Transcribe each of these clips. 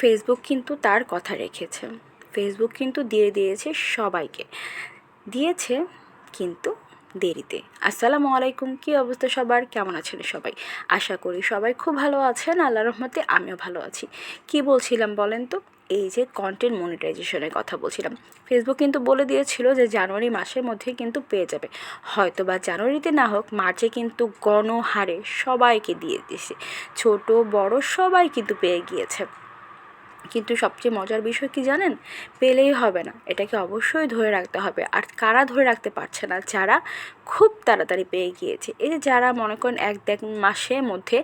Facebook কিন্তু তার কথা রেখেছে। ফেসবুক কিন্তু দিয়ে দিয়েছে সবাইকে। দিয়েছে কিন্তু দেরিতে। আসসালামু আলাইকুম, কী অবস্থা সবার? কেমন আছেন সবাই? আশা করি সবাই খুব ভালো আছেন আল্লাহ রহমতে আমিও ভালো আছি। কি বলছিলাম বলেন তো? এই যে কন্টেন্ট মনিটাইজেশনের কথা বলছিলাম। ফেসবুক কিন্তু বলে দিয়েছিল যে জানুয়ারি মাসের মধ্যে কিন্তু পেয়ে যাবে। হয়তো বা জানুয়ারিতে না হোক, মার্চে কিন্তু গণহারে সবাইকে দিয়ে দিয়েছে। ছোট, বড় সবাই কিন্তু পেয়ে গিয়েছে। কিন্তু সবচেয়ে মজার বিষয় কি জানেন? পেলেই হবে না। এটাকে অবশ্যই ধরে রাখতে হবে। আর কারা ধরে রাখতে পারছে না? যারা খুব তাড়াতাড়ি পেয়ে গিয়েছে। এই যে যারা মনে করেন এক দেড় মাসের মধ্যে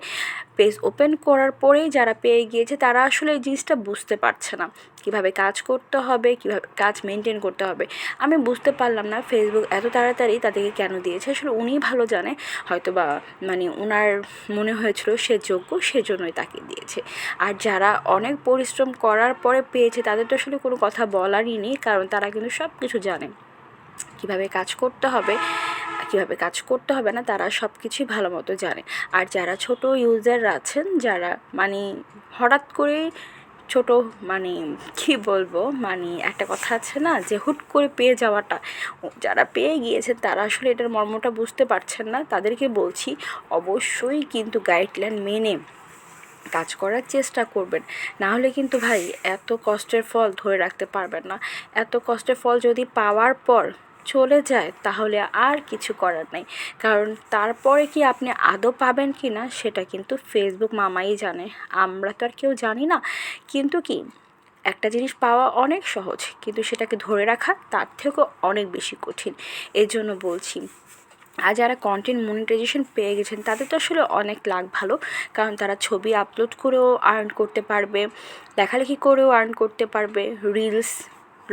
পেজ ওপেন করার পরেই যারা পেয়ে গিয়েছে, তারা আসলে এই জিনিসটা বুঝতে পারছে না। কীভাবে কাজ করতে হবে, কীভাবে কাজ মেনটেন করতে হবে। আমি বুঝতে পারলাম না ফেসবুক এত তাড়াতাড়ি তাদেরকে কেন দিয়েছে। আসলে উনিই ভালো জানে। হয়তো বা মানে ওনার মনে হয়েছিল সে যোগ্য সেজন্যই তাকে দিয়েছে। আর যারা অনেক পরিশ্রম করার পরে পেয়েছে, তাদের তো আসলে কোনো কথা বলারই নেই, কারণ তারা কিন্তু সব কিছু জানে। কীভাবে কাজ করতে হবে কীভাবে কাজ করতে হবে না, তারা সব কিছুই ভালো মতো জানে। আর যারা ছোট ইউজাররা আছেন, যারা মানে হঠাৎ করে ছোট মানে কি বলব মানে একটা কথা আছে না যে হুট করে পেয়ে যাওয়াটা, যারা পেয়ে গিয়েছে তারা আসলে এটার মর্মটা বুঝতে পারছেন না। তাদেরকে বলছি, অবশ্যই কিন্তু গাইডলাইন মেনে কাজ করার চেষ্টা করবেন। না হলে কিন্তু ভাই, এত কষ্টের ফল ধরে রাখতে পারবেন না। এত কষ্টের ফল যদি পাওয়ার পর চলে যায়, তাহলে আর কিছু করার নেই। কারণ তারপরে কি আপনি আদৌ পাবেন কি না, সেটা কিন্তু ফেসবুক মামাই জানে। আমরা তো আর কেউ জানি না। কিন্তু কি, একটা জিনিস পাওয়া অনেক সহজ, কিন্তু সেটাকে ধরে রাখা তার থেকেও অনেক বেশি কঠিন। এর জন্য বলছি, আর যারা কন্টেন্ট মনিটাইজেশন পেয়ে গেছেন, তাদের তো আসলে অনেক লাভ ভালো। কারণ তারা ছবি আপলোড করেও আর্ন করতে পারবে লেখালেখি করেও আর্ন করতে পারবে রিলস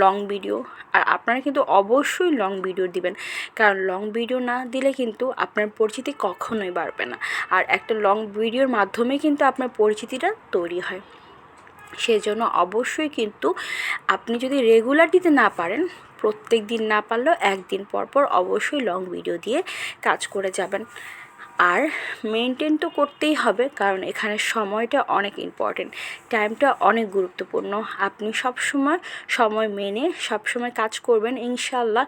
লং ভিডিও আর আপনারা কিন্তু অবশ্যই লং ভিডিও দিবেন। কারণ লং ভিডিও না দিলে কিন্তু আপনার পরিচিতি কখনোই বাড়বে না। আর একটা লং ভিডিওর মাধ্যমে কিন্তু আপনার পরিচিতিটা তৈরি হয়। সেজন্য অবশ্যই কিন্তু আপনি যদি রেগুলার দিতে না পারেন, প্রত্যেক দিন না পারলেও একদিন পর পর অবশ্যই লং ভিডিও দিয়ে কাজ করে যাবেন। আর মেনটেন তো করতেই হবে, কারণ এখানে সময়টা অনেক ইম্পর্টেন্ট টাইমটা অনেক গুরুত্বপূর্ণ। আপনি সব সময় সময় মেনে সব সময় কাজ করবেন ইনশাল্লাহ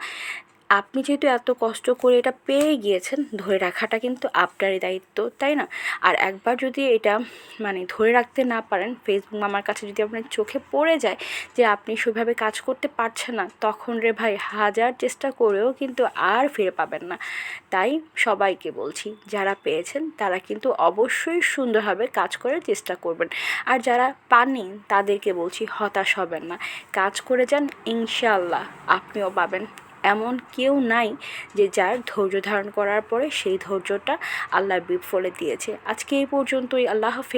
আপনি যেহেতু এত কষ্ট করে এটা পেয়ে গিয়েছেন, ধরে রাখাটা কিন্তু আপনারই দায়িত্ব, তাই না? আর একবার যদি এটা মানে ধরে রাখতে না পারেন ফেসবুক আমার কাছে যদি আপনার চোখে পড়ে যায় যে আপনি সেভাবে কাজ করতে পারছেন না, তখন রে ভাই হাজার চেষ্টা করেও কিন্তু আর ফিরে পাবেন না। তাই সবাইকে বলছি, যারা পেয়েছেন তারা কিন্তু অবশ্যই সুন্দরভাবে কাজ করার চেষ্টা করবেন। আর যারা পাননি তাদেরকে বলছি হতাশ হবেন না। কাজ করে যান ইনশাল্লাহ আপনিও পাবেন। এমন কেউ নাই যে যার ধৈর্য ধারণ করার পরে সেই ধৈর্যটা আল্লাহর বিফলে দিয়েছে। আজকে এই পর্যন্তই। আল্লাহ হাফিজ।